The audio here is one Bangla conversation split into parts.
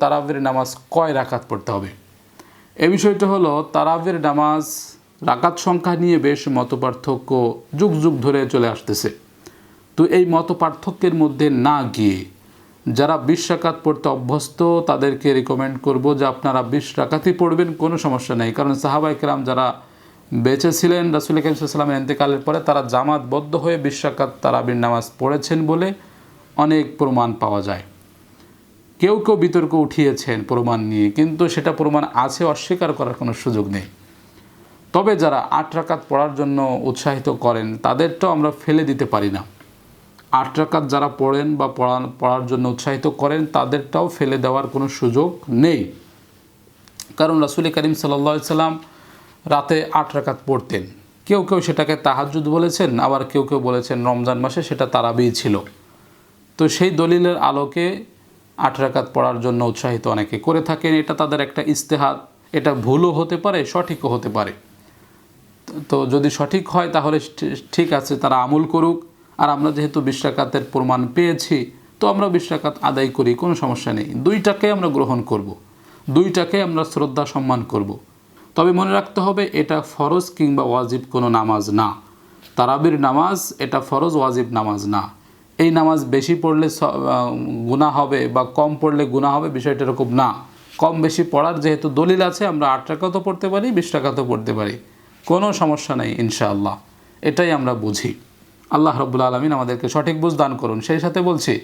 তারাবির নামাজ কয় রাকাত পড়তে হবে? এ বিষয়টা হলো, তারাবির নামাজ রাকাত সংখ্যা নিয়ে বেশ মতপার্থক্য যুগ যুগ ধরে চলে আসতেছে। তো এই মত পার্থক্যের মধ্যে না গিয়ে যারা বিশ রাকাত পড়তে অভ্যস্ত, তাদেরকে রেকমেন্ড করব যে আপনারা বিশ রাকাতই পড়বেন, কোনো সমস্যা নেই। কারণ সাহাবাই কেরাম যারা বেঁচে ছিলেন, রাসুল সাল্লামের এন্তেকালের পরে তারা জামাতবদ্ধ হয়ে বিশ রাকাত তারাবির নামাজ পড়েছেন বলে অনেক প্রমাণ পাওয়া যায়। কেউ কেউ বিতর্ক উঠিয়েছেন প্রমাণ নিয়ে, কিন্তু সেটা প্রমাণ আছে অস্বীকার করার কোনো সুযোগ নেই। তবে যারা আট রাকাত পড়ার জন্য উৎসাহিত করেন, তাদেরটাও আমরা ফেলে দিতে পারি না। আট রাকাত যারা পড়েন বা পড়ান পড়ার জন্য উৎসাহিত করেন, তাদেরটাও ফেলে দেওয়ার কোনো সুযোগ নেই। কারণ রাসুল করিম সাল্লা সাল্লাম রাতে আট রাকাত পড়তেন। কেউ কেউ সেটাকে তাহাজুদ বলেছেন, আবার কেউ কেউ বলেছেন রমজান মাসে সেটা তারাবি ছিল। তো সেই দলিলের আলোকে আট রাকাত পড়ার জন্য উৎসাহিত অনেকে করে থাকেন, এটা তাদের একটা ইস্তেহাদ এটা ভুলও হতে পারে, সঠিকও হতে পারে। তো যদি সঠিক হয় তাহলে ঠিক আছে, তারা আমল করুক। আর আমরা যেহেতু বিশ রাকাতের প্রমাণ পেয়েছি, তো আমরা বিশ রাকাত আদায় করি, কোনো সমস্যা নেই। দুইটাকে আমরা গ্রহণ করব। দুইটাকে আমরা শ্রদ্ধা, সম্মান করব। তবে মনে রাখতে হবে, এটা ফরজ কিংবা ওয়াজিব কোনো নামাজ না। তারাবির নামাজ, এটা ফরজ, ওয়াজিব নামাজ না। এই নামাজ বেশি পড়লে গুণা হবে বা কম পড়লে গুণা হবে, বিষয়টা এরকম না। কম বেশি পড়ার যেহেতু দলিল আছে, আমরা আট টাকাও পড়তে পারি, বিশ টাকাতেও পড়তে পারি। কোনো সমস্যা নেই, ইনশাআল্লাহ। এটাই আমরা বুঝি। আল্লাহ রব্বুল আলমিন আমাদেরকে সঠিক বুঝ দান করুন। সেই সাথে বলছি,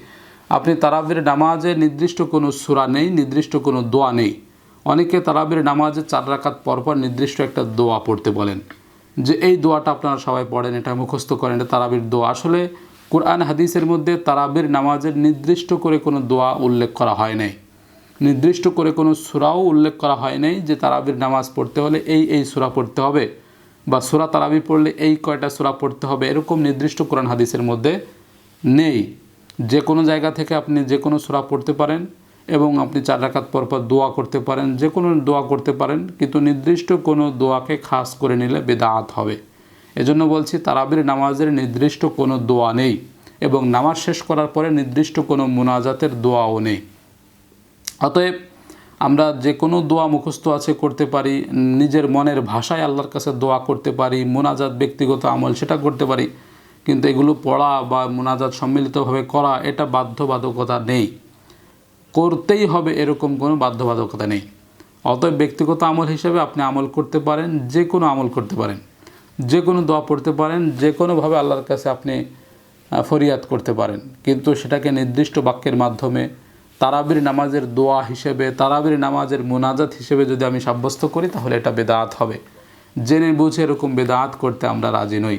আপনি তারাবির নামাজে নির্দিষ্ট কোনো সুরা নেই, নির্দিষ্ট কোনো দোয়া নেই। অনেকে তারাবির নামাজে চার রাকাত পরপর নির্দিষ্ট একটা দোয়া পড়তে বলেন। যে এই দোয়াটা আপনারা সবাই পড়েন, এটা মুখস্থ করেন, এটা তারাবির দোয়া। আসলে কোরআন হাদিসের মধ্যে তারাবির নামাজের নির্দিষ্ট করে কোনো দোয়া উল্লেখ করা হয় নাই। নির্দিষ্ট করে কোনো সুরাও উল্লেখ করা হয় নাই যে তারাবির নামাজ পড়তে হলে এই এই সুরা পড়তে হবে বা সুরা তারাবি পড়লে এই কয়টা সুরা পড়তে হবে এরকম নির্দিষ্ট কোরআন হাদিসের মধ্যে নেই। যে কোনো জায়গা থেকে আপনি যে কোনো সুরা পড়তে পারেন এবং আপনি চার রাকাত পর পর দোয়া করতে পারেন, যে কোনো দোয়া করতে পারেন, কিন্তু নির্দিষ্ট কোনো দোয়াকে খাস করে নিলে বেদাত হবে। এজন্য বলছি, তারাবির নামাজের নির্দিষ্ট কোনো দোয়া নেই এবং নামাজ শেষ করার পরে নির্দিষ্ট কোনো মুনাজাতের দোয়াও নেই। অতএব আমরা যে কোনো দোয়া মুখস্থ আছে করতে পারি, নিজের মনের ভাষায় আল্লাহর কাছে দোয়া করতে পারি, মোনাজাত ব্যক্তিগত আমল সেটা করতে পারি, কিন্তু এগুলো পড়া বা মোনাজাত সম্মিলিতভাবে করা, এটা বাধ্যবাধকতা নেই। করতেই হবে এরকম কোনো বাধ্যবাধকতা নেই। অতএব ব্যক্তিগত আমল হিসেবে আপনি আমল করতে পারেন যে কোনো আমল করতে পারেন। যে কোনো দোয়া পড়তে পারেন, যে কোনোভাবে আল্লাহর কাছে আপনি ফরিয়াদ করতে পারেন। কিন্তু সেটাকে নির্দিষ্ট বাক্যের মাধ্যমে তারাবির নামাজের দোয়া হিসেবে, তারাবির নামাজের মোনাজাত হিসেবে যদি আমি সাব্যস্ত করি, তাহলে এটা বেদাত হবে। জেনে বুঝে এরকম বেদাত করতে আমরা রাজি নই।